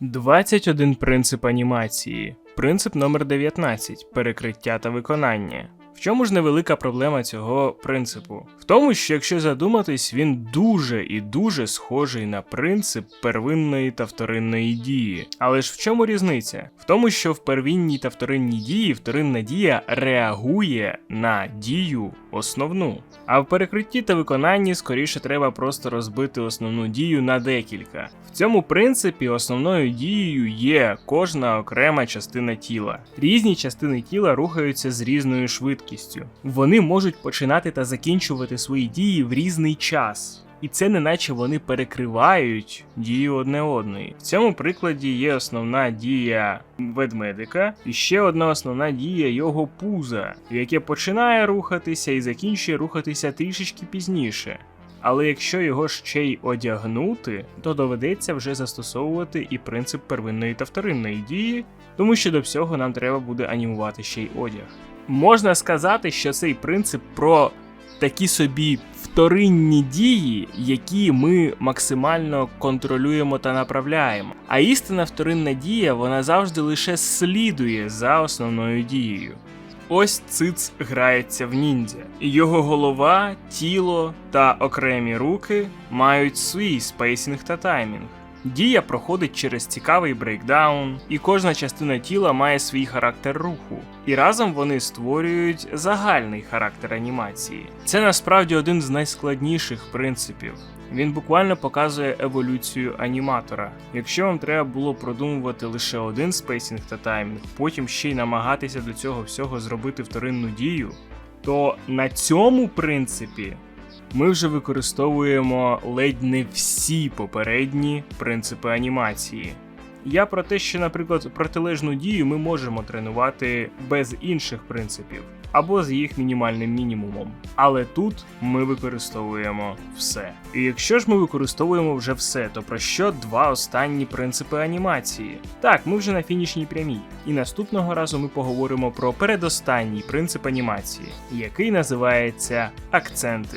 21 принцип анімації. Принцип номер 19 перекриття та виконання. В чому ж невелика проблема цього принципу? В тому, що якщо задуматись, він дуже і дуже схожий на принцип первинної та вторинної дії. Але ж в чому різниця? В тому, що в первинній та вторинній дії вторинна дія реагує на дію основну. А в перекритті та виконанні скоріше треба просто розбити основну дію на декілька. В цьому принципі основною дією є кожна окрема частина тіла. Різні частини тіла рухаються з різною швидкістю. Вони можуть починати та закінчувати свої дії в різний час. І це не наче вони перекривають дію одне одної. В цьому прикладі є основна дія ведмедика і ще одна основна дія його пуза, яке починає рухатися і закінчує рухатися трішечки пізніше. Але якщо його ще й одягнути, то доведеться вже застосовувати і принцип первинної та вторинної дії, тому що до всього нам треба буде анімувати ще й одяг. Можна сказати, що цей принцип про такі собі вторинні дії, які ми максимально контролюємо та направляємо. А істина вторинна дія вона завжди лише слідує за основною дією. Ось циц грається в ніндзя. Його голова, тіло та окремі руки мають свій спейсінг та таймінг. Дія проходить через цікавий брейкдаун, і кожна частина тіла має свій характер руху, і разом вони створюють загальний характер анімації. Це насправді один з найскладніших принципів. Він буквально показує еволюцію аніматора. Якщо вам треба було продумувати лише один спейсінг та таймінг, потім ще й намагатися до цього всього зробити вторинну дію, то на цьому принципі ми вже використовуємо ледь не всі попередні принципи анімації. Я про те, що, наприклад, протилежну дію ми можемо тренувати без інших принципів або з їх мінімальним мінімумом. Але тут ми використовуємо все. І якщо ж ми використовуємо вже все, то про що два останні принципи анімації? Так, ми вже на фінішній прямій. І наступного разу ми поговоримо про передостанній принцип анімації, який називається акценти.